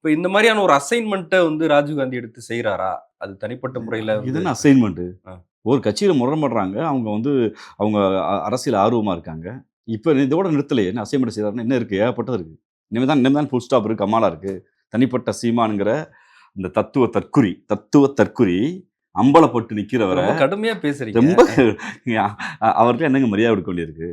இப்ப இந்த மாதிரியான ஒரு அசைன்மெண்ட்டை வந்து ராஜீவ்காந்தி எடுத்து செய்யறாரா அது தனிப்பட்ட முறையில இது என்ன அசைன்மெண்ட் ஆ. ஒரு கட்சியில முரண்படுறாங்க. அவங்க வந்து அவங்க அரசியல் ஆர்வமா இருக்காங்க. இப்போ இதோட நிறுத்தலையே. என்ன அசைன்மெண்ட் செய்யறாருன்னு என்ன இருக்கு? ஏகப்பட்டது இருக்கு. இனிமேல் தான் இனிமேல் தான் ஃபுல் ஸ்டாப் இருக்கு. கமாலா இருக்கு. தனிப்பட்ட சீமானுங்கிற இந்த தத்துவ தற்குறி தத்துவ தற்குறி அம்பலப்பட்டு நிக்கிறவரை ரொம்ப கடுமையா பேசுறீங்க. ரொம்ப அ- அவருக்கு என்னங்க மரியாதை கொடுக்க வேண்டியிருக்கு?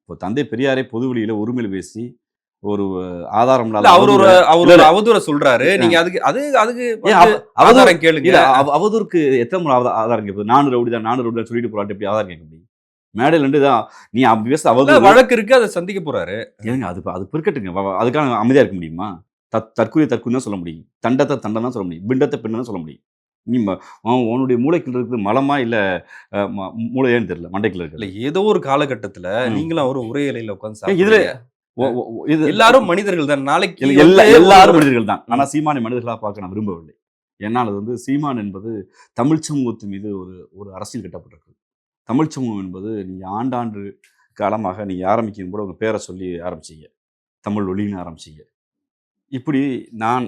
இப்போ தந்தை பெரியாரை பொது வெளியில உரிமையில் பேசி ஒரு ஆதாரம் இல்ல அவர் ஒரு அவதூறை- அவர் இல்ல, இல்ல. அவதூற சொல்றாரு. நீங்க அதுக்கு அது அதுக்கு ஏன் வந்து அவ- அவதூறு ஆதாரம் கேளுங்க. இல்ல அவ- அவதூறுக்கு எத்தனை முறை ஆதா- ஆதாரம் கேட்பது? நானூறு ரவுடி தான் நானூறு ரவுடி சொல்லிட்டு போறாட்டு எப்படி ஆதாரம் கேட்க முடியும்? மேடையில் இருந்து தான் நீ இல்ல, அவதூறு. வழக்கு இருக்கு அதை சந்திக்க போறாரு. ஏங்க அது அது பிற்கட்டுங்க அதுக்கான அமைதியா இருக்க முடியுமா? தத் தற்கொலை தற்கொலை தான் சொல்ல முடியும். தண்டத்தை தண்டம் தான் சொல்ல முடியும். பிண்டத்தை பிண்டம் தான் சொல்ல முடியும். நீ உன்னுடைய மூளைக்குள்ள இருக்குது மலமா இல்ல மூளையான்னு தெரியல. மண்டைக்குள்ள இல்ல இருக்கு ஏதோ ஒரு காலகட்டத்துல. நீங்களும் இலையில உட்கார்ந்து ஏன் இதுல- இது எல்லாரும் மனிதர்கள் தான். நாளைக்கு எல்லா எல்லாரும் மனிதர்கள் தான். ஆனா சீமானை மனிதர்களா பார்க்க நான் விரும்பவில்லை. ஏன்னால் அது வந்து சீமான் என்பது தமிழ் சமூகத்தின் மீது ஒரு ஒரு அரசியல் கட்டப்பட்டிருக்கு. தமிழ் சமூகம் என்பது நீங்க ஆண்டாண்டு காலமாக நீங்க ஆரம்பிக்கும் கூட உங்க பேரை சொல்லி ஆரம்பிச்சீங்க. தமிழ் ஒளின்னு ஆரம்பிச்சீங்க. இப்படி நான்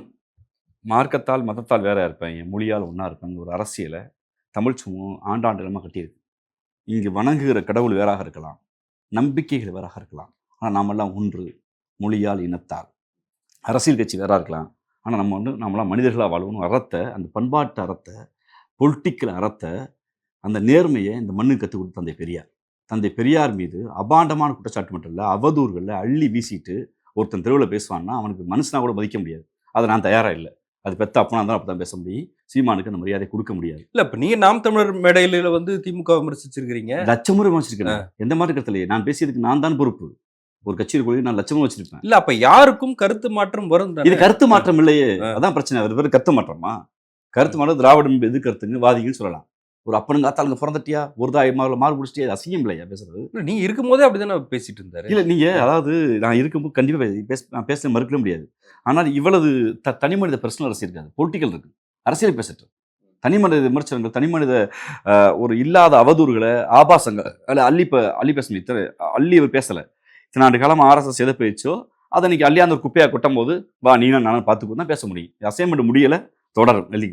மார்க்கத்தால் மதத்தால் வேற இருப்பேன். என் மொழியால் ஒன்றா இருப்பேன். ஒரு அரசியலை தமிழ் சமூகம் ஆண்டாண்டு காலமாக கட்டியிருக்கு. இங்கு வணங்குகிற கடவுள் வேறாக இருக்கலாம். நம்பிக்கைகள் வேறாக இருக்கலாம். ஆனால் நாமெல்லாம் ஒன்று மொழியால் இனத்தால். அரசியல் கட்சி வேறா இருக்கலாம். ஆனால் நம்ம வந்து நம்மளாம் மனிதர்களாக வாழணும் அறத்தை அந்த பண்பாட்டு அறத்தை பொலிட்டிக்கல் அறத்தை அந்த நேர்மையை இந்த மண்ணுக்கு கற்றுக் கொடுத்த தந்தை பெரியார். தந்தை பெரியார் மீது அபாண்டமான குற்றச்சாட்டு மட்டும் இல்லை அவதூறுகளில் அள்ளி வீசிட்டு ஒருத்தன் தெருவில் பேசுவான்னா அவனுக்கு மனுஷனா கூட மதிக்க முடியாது. அதை நான் தயாராக இல்லை. அது பெத்த அப்பனா தான் அப்படி தான் பேச முடியும். சீமானுக்கு அந்த மரியாதை கொடுக்க முடியாது. இல்ல இப்ப நீங்க நாம் தமிழர் மேடையில வந்து திமுக விமர்சிச்சிருக்கிறீங்க. லட்சமுறை வச்சிருக்கேன் எந்த மாதிரி கருத்துலையே நான் பேசியதுக்கு நான் தான் பொறுப்பு. ஒரு கட்சியில் கொள்கை நான் லட்சமும் வச்சிருப்பேன். இல்ல அப்ப யாருக்கும் கருத்து மாற்றம் வரும் இது? கருத்து மாற்றம் இல்லையே. அதான் பிரச்சனை. அது பேர் கருத்து மாற்றமா? கருத்து மாற்றம் திராவிடம் எது கருத்துங்க வாதிங்கன்னு சொல்லலாம். ஒரு அப்பனுங்க ஆத்தாளுங்க பிறந்துட்டியா? ஒரு தாய் மாறு மாறு பிடிச்சிட்டியா? அசிங்கம் இல்லையா பேசுறது? நீங்க இருக்கும் போதே அப்படிதானே பேசிட்டு இருந்தாரு? இல்ல நீங்க அதாவது நான் இருக்கும்போது கண்டிப்பா பே- பேச நான் பேச மறுக்கவே முடியாது. ஆனால் இவ்வளவு த தனி மனித பர்சனல் அரசியல் இருக்காது. பொலிட்டிக்கல் இருக்கு. அரசியல் பேசட்டும். தனி மனித விமர்சனங்கள் தனி மனித ஒரு இல்லாத அவதூறுகளை ஆபாசங்கள் அல்ல அள்ளி அள்ளி பேசணும் இத்தனை அள்ளி அவர் பேசல. இத்தனை ஆண்டு காலம் ஆர்எஸ்எஸ் எதை பேச்சோ அதை இன்னைக்கு அள்ளியாந்த ஒரு குப்பையா கொட்டும் போது வா நீனும் நானும் பார்த்துக்கோ தான் பேச முடியும். அசைன்மெண்ட் முடியலை தொடரும் எழுதி